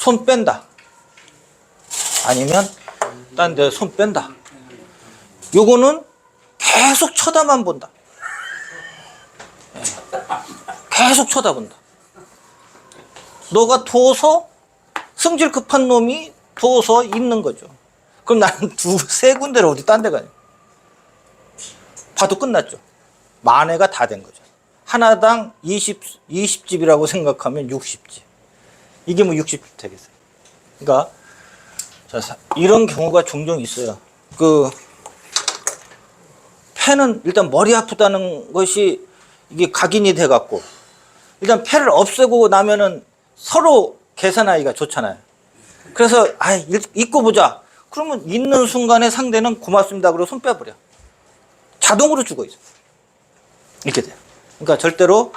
손 뺀다. 아니면 딴 데 손 뺀다. 요거는 계속 쳐다만 본다. 예. 계속 쳐다본다. 너가 둬서 성질 급한 놈이 둬서 있는 거죠. 그럼 나는 두, 세 군데를 어디 딴 데 가냐. 봐도 끝났죠. 만회가 다 된 거죠. 하나당 20, 20집이라고 생각하면 60집. 이게 뭐 60집 되겠어요. 그러니까 자, 사- 이런 경우가 종종 있어요. 그 폐는 일단 머리 아프다는 것이 이게 각인이 돼 갖고 일단 폐를 없애고 나면은 서로 계산하기가 좋잖아요. 그래서 아 잊고 보자. 그러면 있는 순간에 상대는 고맙습니다. 그러고 손 빼버려. 자동으로 죽어 있어. 이렇게 돼요. 그러니까 절대로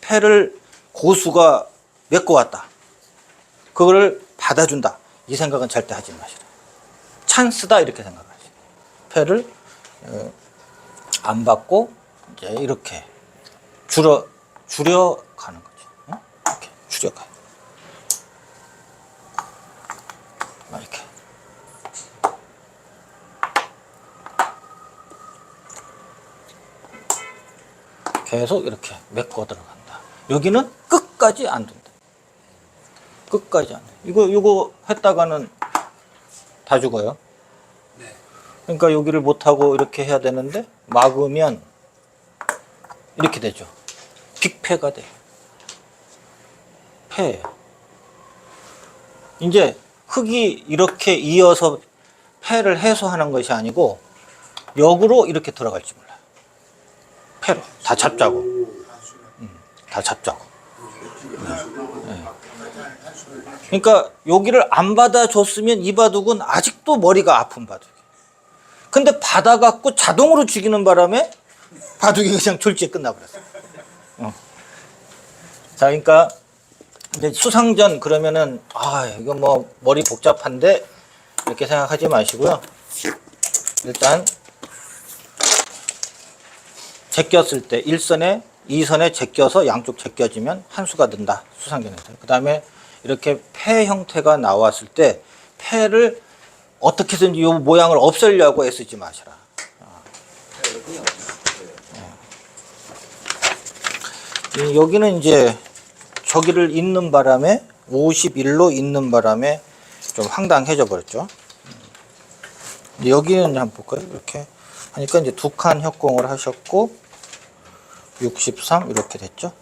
폐를 고수가 메꿔 왔다. 그거를 받아준다. 이 생각은 절대 하지 마시라. 찬스다 이렇게 생각하시. 폐를 어, 안 받고 이제 이렇게 줄여 줄여 가는 거죠. 어? 이렇게 줄여 가요. 이렇게. 계속 이렇게 메꿔 들어간다. 여기는 끝까지 안 된다. 끝까지 안 돼. 이거 이거 했다가는 다 죽어요. 그러니까 여기를 못 하고 이렇게 해야 되는데 막으면 이렇게 되죠. 빅패가 돼. 패예요. 이제 흙이 이렇게 이어서 패를 해소하는 것이 아니고 역으로 이렇게 들어갈지 몰라요. 패로 다 잡자고. 음, 다 잡자고. 네. 그러니까 여기를 안 받아줬으면 이 바둑은 아직도 머리가 아픈 바둑이. 근데 받아갖고 자동으로 죽이는 바람에 바둑이 그냥 졸지에 끝나버렸어. 어. 자, 그러니까 이제 수상전 그러면은 아 이거 뭐 머리 복잡한데 이렇게 생각하지 마시고요. 일단 제꼈을 때 1선에 2선에 제껴서 양쪽 제껴지면 한 수가 든다. 수상전에서. 그 다음에 이렇게 폐 형태가 나왔을 때 폐를 어떻게든지 이 모양을 없애려고 애쓰지 마시라. 이- 여기는 이제 저기를 잇는 바람에 51로 잇는 바람에 좀 황당해져 버렸죠. 여기는 한번 볼까요? 이렇게 하니까 이제 두 칸 협공을 하셨고 63 이렇게 됐죠.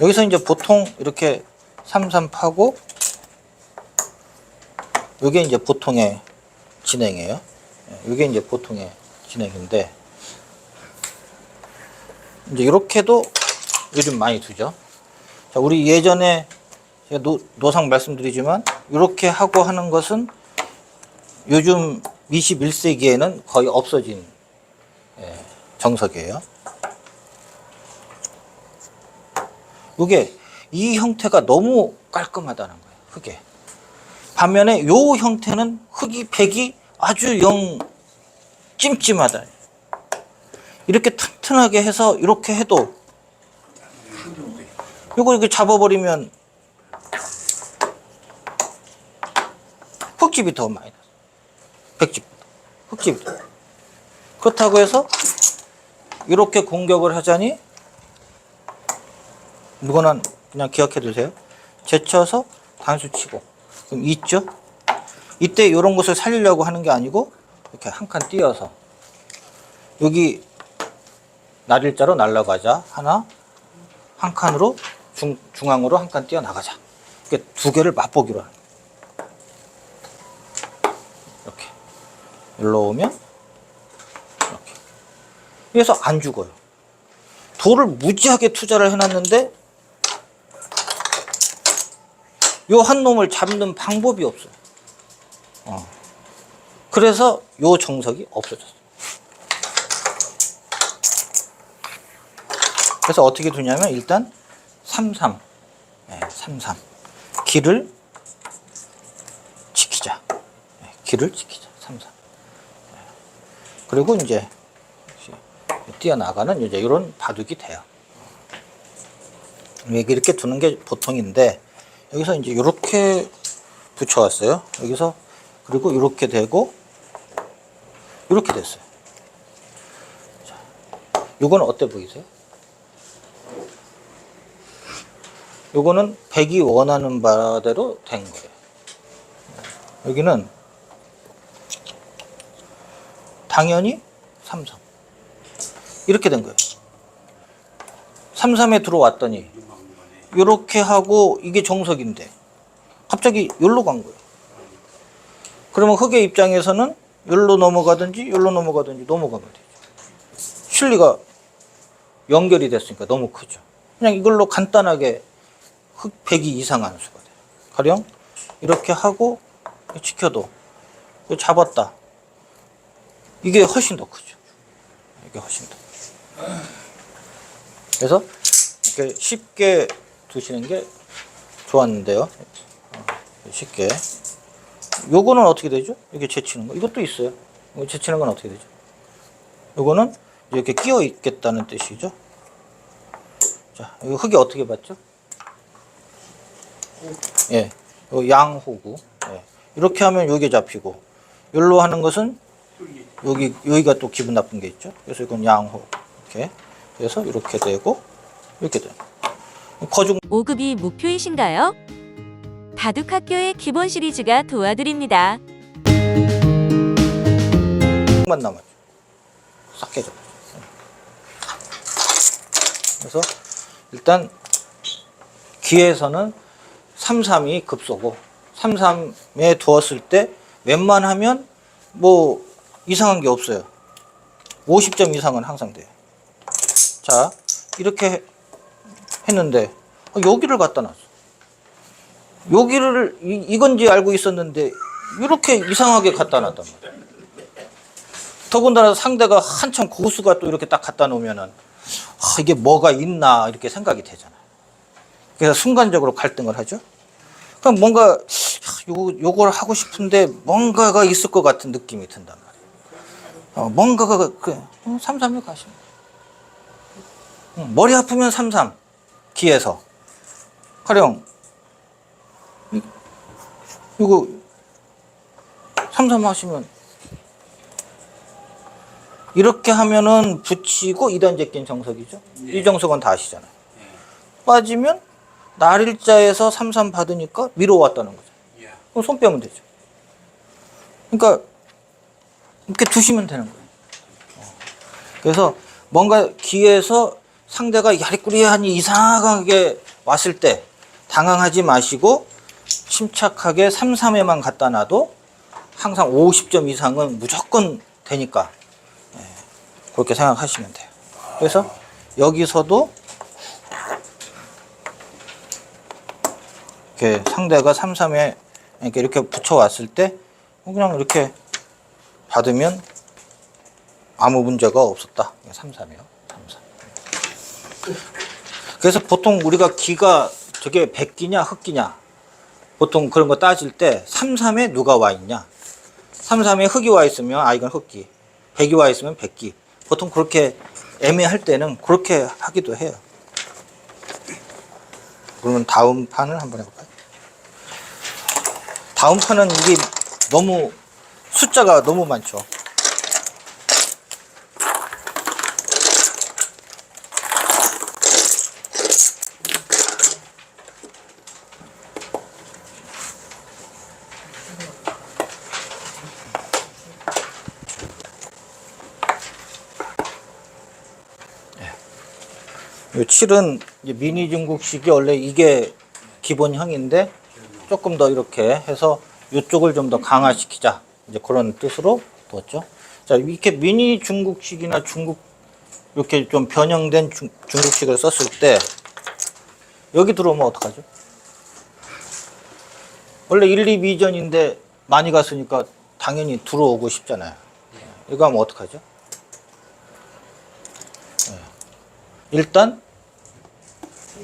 여기서 이제 보통 이렇게 33 파고 이게 이제 보통의 진행이에요. 이게 이제 보통의 진행인데 이제 이렇게도 요즘 많이 두죠. 자, 우리 예전에 제가 노, 노상 말씀드리지만 이렇게 하고 하는 것은 요즘 21세기에는 거의 없어진 예, 정석이에요. 이게 이 형태가 너무 깔끔하다는 거예요. 흙에. 반면에 요 형태는 흙이 백이 아주 영 찜찜하다. 이렇게 튼튼하게 해서 이렇게 해도 이거 이렇게 잡아버리면 흙집이 더 많이 나요. 백집보다. 흙집이 더. 그렇다고 해서 이렇게 공격을 하자니 이거는 그냥 기억해 두세요. 제쳐서 단수 치고. 그럼 있죠? 이때 이런 것을 살리려고 하는 게 아니고 이렇게 한 칸 띄어서. 여기 날일자로 날라가자. 하나 한 칸으로 중, 중앙으로 한 칸 띄어 나가자. 이렇게 두 개를 맛보기로 하는. 이렇게. 일로 오면 이렇게. 그래서 안 죽어요. 돌을 무지하게 투자를 해놨는데 요 한 놈을 잡는 방법이 없어요. 어. 그래서 요 정석이 없어졌어요. 그래서 어떻게 두냐면 일단 33. 네, 33. 길을 지키자. 네, 길을 지키자. 33. 네. 그리고 이제 뛰어나가는 이제 이런 바둑이 돼요. 이렇게 두는 게 보통인데 여기서 이제 이렇게 붙여왔어요. 여기서 그리고 이렇게 되고 이렇게 됐어요. 자, 요거는 어때 보이세요? 요거는 백이 원하는 바대로 된 거예요. 여기는 당연히 삼삼 이렇게 된 거예요. 삼삼에 들어왔더니 이렇게 하고 이게 정석인데 갑자기 여기로 간 거예요. 그러면 흑의 입장에서는 여기로 넘어가든지 여기로 넘어가든지 넘어가면 되죠. 실리가 연결이 됐으니까 너무 크죠. 그냥 이걸로 간단하게 흑 100이 이상한 수가 돼요. 가령 이렇게 하고 지켜도 잡았다. 이게 훨씬 더 크죠. 이게 훨씬 더. 그래서 이렇게 쉽게 두시는 게 좋았는데요. 어, 쉽게. 요거는 어떻게 되죠? 이게 제치는 거. 이것도 있어요. 이거 제치는 건 어떻게 되죠? 요거는 이렇게 끼어 있겠다는 뜻이죠. 자, 이거 흙이 어떻게 봤죠? 예, 요 양호구. 예. 이렇게 하면 여기 잡히고, 여기로 하는 것은 여기 여기가 또 기분 나쁜 게 있죠. 그래서 이건 양호. 이렇게. 그래서 이렇게 되고 이렇게 돼요. 거중 5급이 목표이신가요? 바둑학교의 기본 시리즈가 도와드립니다. 만 남았죠. 싹 깨져. 그래서 일단 기에서는 33이 급소고 33에 두었을 때 웬만하면 뭐 이상한 게 없어요. 50점 이상은 항상 돼요. 자, 이렇게 했는데 어, 여기를 갖다 놨어. 여기를 이, 이건지 알고 있었는데 이렇게 이상하게 갖다 놨단 말이야. 더군다나 상대가 한참 고수가 또 이렇게 딱 갖다 놓으면은 아, 이게 뭐가 있나 이렇게 생각이 되잖아. 그래서 순간적으로 갈등을 하죠. 그럼 뭔가 요, 요걸 하고 싶은데 뭔가가 있을 것 같은 느낌이 든단 말이에요. 어, 뭔가가 그 어, 3 3을 가시면 응, 머리 아프면 33. 뒤에서 가령 이거 삼삼 하시면 이렇게 하면은 붙이고 이단재 낀 정석이죠. 예. 이 정석은 다 아시잖아요. 예. 빠지면 날일자에서 삼삼 받으니까 위로 왔다는 거죠. 예. 그럼 손 빼면 되죠. 그러니까 이렇게 두시면 되는 거예요. 어. 그래서 뭔가 귀에서 상대가 야리꾸리하니 이상하게 왔을 때 당황하지 마시고 침착하게 삼삼에만 갖다 놔도 항상 50점 이상은 무조건 되니까 예, 그렇게 생각하시면 돼요. 그래서 여기서도 이렇게 상대가 삼삼에 이렇게 이렇게 붙여왔을 때 그냥 이렇게 받으면 아무 문제가 없었다. 삼삼이요. 그래서 보통 우리가 기가 저게 백기냐 흑기냐 보통 그런 거 따질 때 삼삼에 누가 와 있냐? 삼삼에 흑이 와 있으면 아 이건 흑기. 백이 와 있으면 백기. 보통 그렇게 애매할 때는 그렇게 하기도 해요. 그러면 다음 판을 한번 해볼까요? 다음 판은 이게 너무 숫자가 너무 많죠 요 7은 이제 미니 중국식이 원래 이게 기본형인데 조금 더 이렇게 해서 이쪽을 좀 더 강화시키자 이제 그런 뜻으로 두었죠. 자 이렇게 미니 중국식이나 중국 이렇게 좀 변형된 중, 중국식을 썼을 때 여기 들어오면 어떡하죠? 원래 1, 2 비전인데 많이 갔으니까 당연히 들어오고 싶잖아요. 이거 하면 어떡하죠? 일단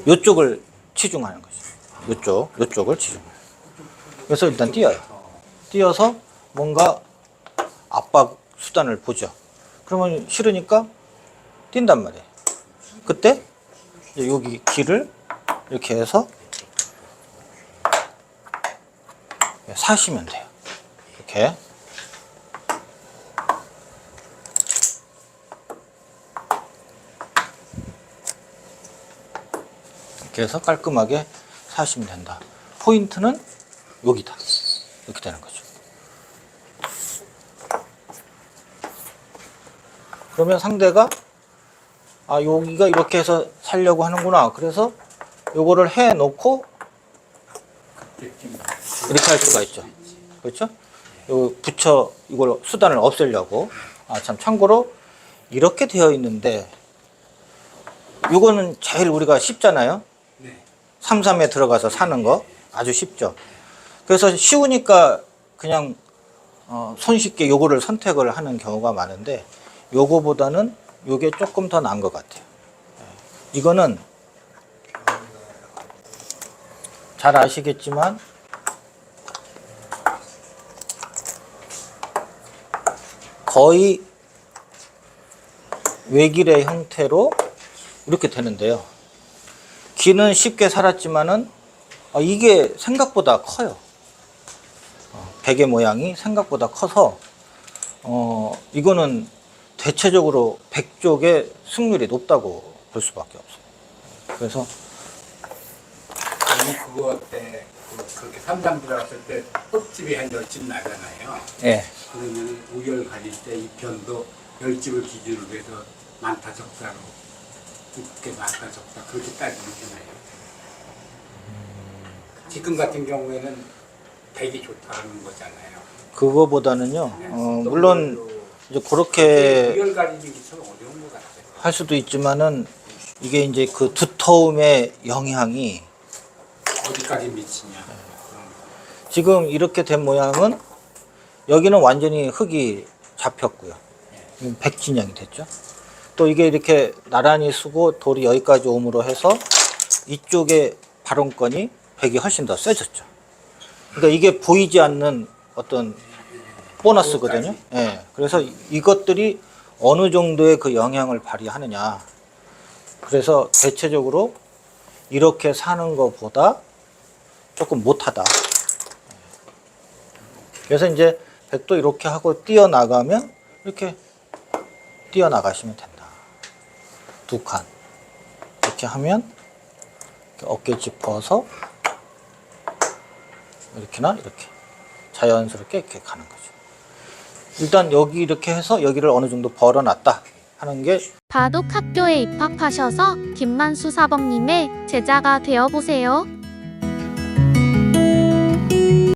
이쪽을 치중하는 거죠. 이쪽, 이쪽을 치중. 그래서 일단 띄어요. 띄어서 뭔가 압박 수단을 보죠. 그러면 싫으니까 뛴단 말이에요. 그때 여기 길을 이렇게 해서 사시면 돼요. 이렇게. 이렇게 해서 깔끔하게 사시면 된다. 포인트는 여기다. 이렇게 되는 거죠. 그러면 상대가 아 여기가 이렇게 해서 살려고 하는구나. 그래서 요거를 해 놓고 이렇게 할 수가 있죠. 그렇죠? 요 붙여 이걸 수단을 없애려고. 아 참 참고로 이렇게 되어 있는데 요거는 제일 우리가 쉽잖아요. 네. 삼삼에 들어가서 사는 거 아주 쉽죠. 그래서 쉬우니까 그냥 어, 손쉽게 요거를 선택을 하는 경우가 많은데 요거보다는 요게 조금 더 나은 것 같아요. 예. 이거는 잘 아시겠지만 거의 외길의 형태로 이렇게 되는데요. 귀는 쉽게 살았지만은 아, 이게 생각보다 커요. 어, 베개 모양이 생각보다 커서 어, 이거는 대체적으로 백 쪽의 승률이 높다고 볼 수밖에 없어요. 그래서 아니 그거? 그, 그렇게 삼삼 들어갔을 때 흙집이 한 열집 나잖아요. 예, 그러면 우열 가릴 때 이 편도 열집을 기준으로 해서 많다 적다로 이렇게 많다 적다 그렇게 따지면 되나요? 지금 같은 경우에는 되게 좋다는 거잖아요. 그거보다는요. 어, 물론 이제 그렇게 우열 가리는 게참 어려운 것 같아요. 할 수도 있지만은 이게 이제 그 두터움의 영향이 어디까지 미치냐 그런 거. 지금 이렇게 된 모양은 여기는 완전히 흙이 잡혔고요. 이건 백진영이 됐죠. 또 이게 이렇게 나란히 쓰고 돌이 여기까지 옴으로 해서 이쪽에 발언권이 백이 훨씬 더 세졌죠. 그러니까 이게 보이지 않는 어떤 보너스거든요. 예. 그래서 이것들이 어느 정도의 그 영향을 발휘하느냐. 그래서 대체적으로 이렇게 사는 것보다 조금 못하다. 그래서 이제 백도 이렇게 하고 뛰어나가면 이렇게 뛰어나가시면 된다. 두 칸. 이렇게 하면 어깨 짚어서 이렇게나 이렇게 자연스럽게 이렇게 가는 거죠. 일단 여기 이렇게 해서 여기를 어느 정도 벌어놨다 하는 게 바둑 학교에 입학하셔서 김만수 사범님의 제자가 되어 보세요.